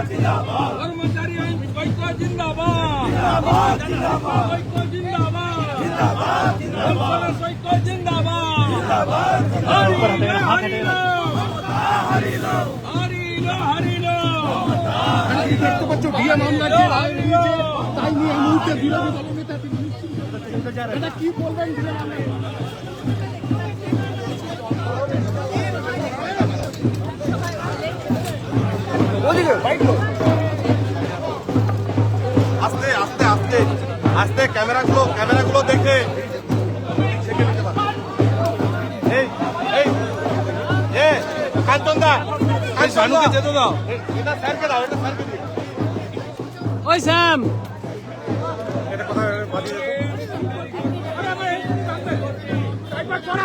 কর্মচারী ঐক্য জিন্দাবাদ ঐক্য জিন্দাবাদ। ঐক্য জিন্দাবাদ হরি হরি দেখতে পাচ্ছ ডিএ মামলা যে রায় নিয়েছে তাই নিয়ে এই মুহূর্তে বিরোধী দলনেতা তিনি নিশ্চিন্ত। এটা কি বলবেন ডিএ মামলা আস্তে আস্তে আস্তে আস্তে ক্যামেরাগুলো ক্যামেরাগুলো দেখে। এই এই এ কাঞ্চন দা শানুকে যেতে দাও। এটা স্যারকে দাও এটা স্যারকে দিও। ওই স্যাম। এটা ধুলিসাৎ করে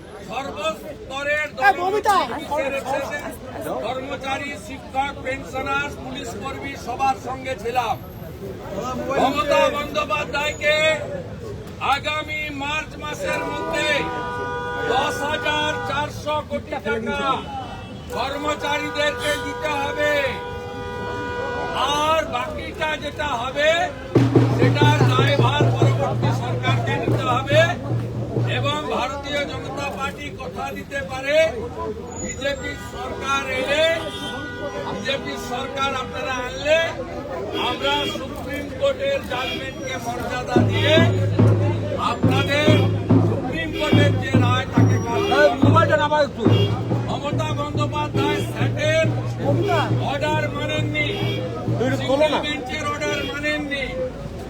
সর্বস্তরের কর্মচারী শিক্ষক পেনশনার পুলিশ কর্মী সবার সঙ্গে ছিলাম। মমতা বন্দ্যোপাধ্যায়কে আগামী মার্চ মাসের মধ্যে দশ হাজার চারশো কোটি টাকা কর্মচারীদেরকে দিতে হবে। আর বাকিটা যেটা হবে সেটার পার্টি কথা দিতে পারে, বিজেপি সরকার এলে, বিজেপি সরকার আপনারা আনলে, আমরা সুপ্রিম কোর্টের জাজমেন্টকে মর্যাদা দিয়ে আপনাদের সুপ্রিম কোর্টের যে রায়, তাকে বন্দ্যোপাধ্যায়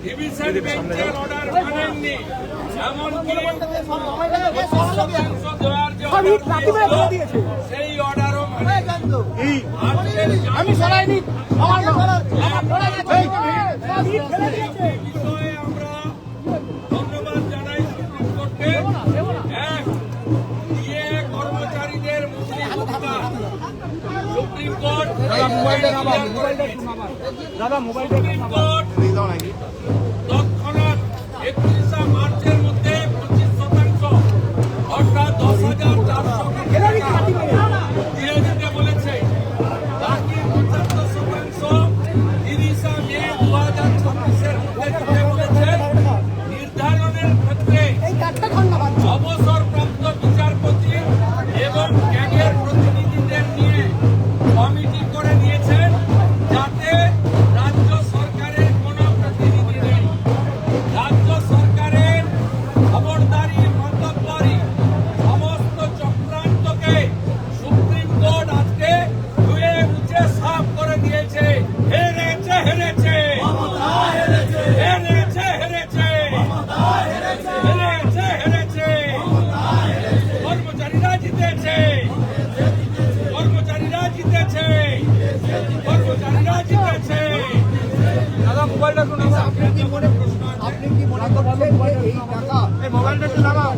ডিভিশন বেঞ্চের অর্ডার মানেননি সেই অর্ডারও মানে আমি সরাইনি বিষয়ে আমরা দাদা তৎক্ষণাৎ একত্রিশে মার্চের মোবাইলটা একটু নামাও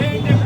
Hey.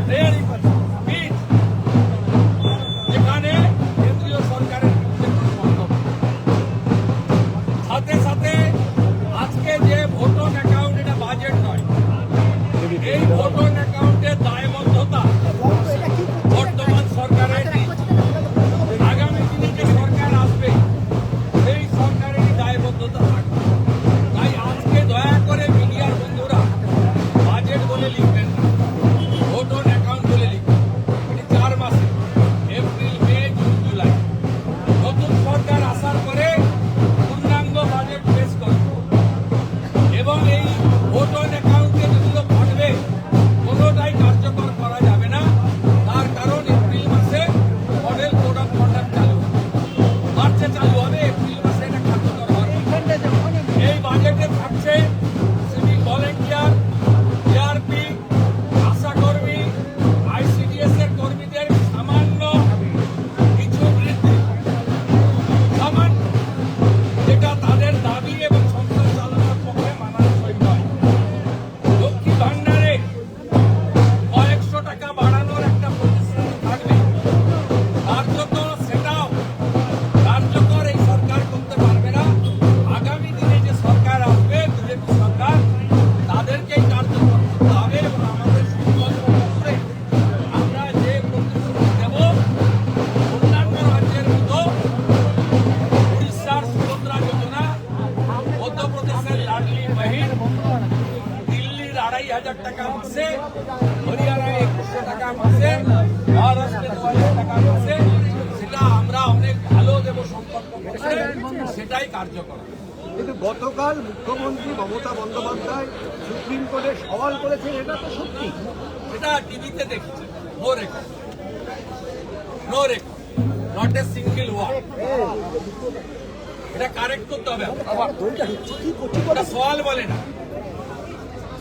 মহারাষ্ট্রে দু হাজার টাকা আছে সেটা আমরা অনেক ভালো দেব সম্পর্ক করছে সেটাই কার্যকর কিন্তু গতকাল মুখ্যমন্ত্রী মমতা বন্দ্যোপাধ্যায় সুপ্রিম কোর্টে সওয়াল করেছেন এটা তো সত্যি। এটা টিভিতে দেখেছে no record no record not a single word এটা কারেক্ট করতে হবে। সওয়াল বলে না।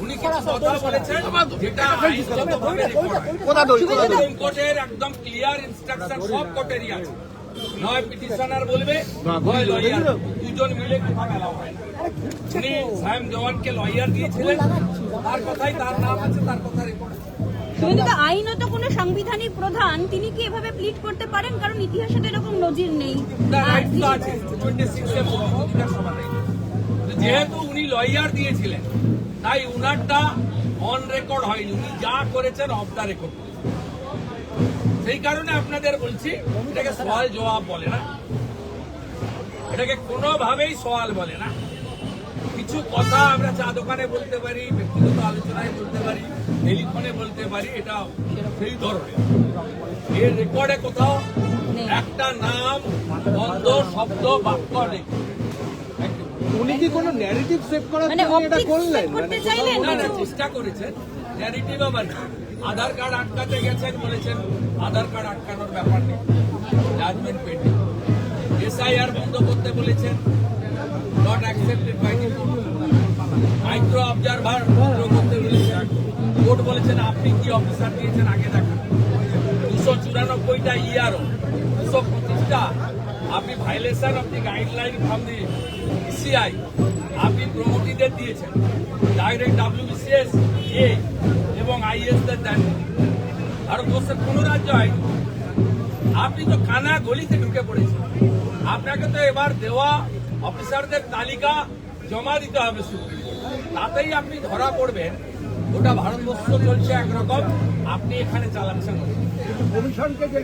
উনি কিছু কথা বলেছেন। যেটা আইনগতভাবে রেকর্ড সুপ্রিম কোর্টের একদম ক্লিয়ার ইনস্ট্রাকশন সব কোর্টেরই আছে। নয় পিটিশনার বলবে নয় লয়ার দুজন মিলে কথা মেলা হয়। উনি সায়ম দেওয়ানকে লয়ার দিয়েছিলেন। তার কথাই তার নাম আছে তার কথা রেকর্ড কিন্তু আইনত কোনো সাংবিধানিক প্রধান তিনি কি এভাবে প্লিট করতে পারেন? কারণ ইতিহাসে তো এরকম নজির নেই। যেহেতু উনি লয়ার দিয়েছিলেন তাই উনারটা অন রেকর্ড হয়নি। উনি যা করেছেন অফ দ্য রেকর্ড সেই কারণে আপনাদের বলছি এটাকে সওয়াল জবাব বলে না। এটাকে কোনোভাবেই সওয়াল বলে না। কিছু কথা আমরা চা দোকানে বলতে পারি ব্যক্তিগত আলোচনায় বলতে পারি টেলিফোনে বলতে পারি এটা সেই ধরনের। এর রেকর্ডে কোথাও একটা নাম বন্ধ শব্দ বাক্য নেই। উনি কি কোনো ন্যারেটিভ সেট করার মানে জন্য এটা করলেন? মানে না না চেষ্টা করেছেন ন্যারেটিভ আবার আধার কার্ড আটকাতে গেছেন বলেছেন আধার কার্ড আটকানোর ব্যাপার নেই। জাজমেন্ট পেন্ডিং এসআইআর বন্ধ করতে বলেছেন not accepted by the micro observer বন্ধ করতে বলেছেন কোর্ট বলেছেন আপনি কি অফিসার দিয়েছেন? আগে দেখান। দুশো চুরানব্বইটা ইয়ারও দুশো পঁচিশটা আপনি violation of the guideline from the ECI আপনি প্রমোটিদের দিয়েছেন। ডাইরেক্ট ডাব্লিউবিসিএস এ এবং আইএস দের দেন। ভারতবর্ষের কোন রাজ্য হয়নি আপনি তো কানা গলিতে ঢুকে পড়েছেন। আপনাকে তো এবার দেওয়া অফিসারদের তালিকা জমা দিতে হবে সুপ্রিম তাতেই আপনি ধরা পড়বেন। গোটা ভারতবর্ষ চলছে একরকম। আপনি এখানে চালাচ্ছেন। কমিশনকে যে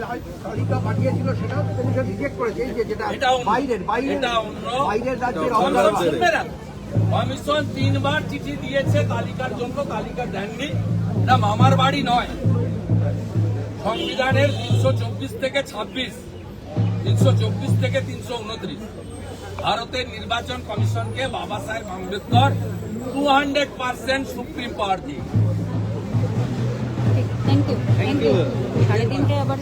তালিকা পাঠিয়েছিল সেটা কমিশন রিজেক্ট করেছে। এই যে যেটা বাইরের বাইরের বাইরের রাজ্যের কমিশন তিনবার চিঠি দিয়েছে তালিকার জন্য তালিকা দেননি। এটা মামার বাড়ি নয়। সংবিধানের তিনশো চব্বিশ থেকে ছাব্বিশ তিনশো চব্বিশ থেকে তিনশো উনত্রিশ। ভারতের নির্বাচন কমিশনকে Babasaheb Ambedkar two hundred percent supreme power দিয়ে থ্যাংক ইউ থ্যাংক ইউ সাড়ে তিনটে আবার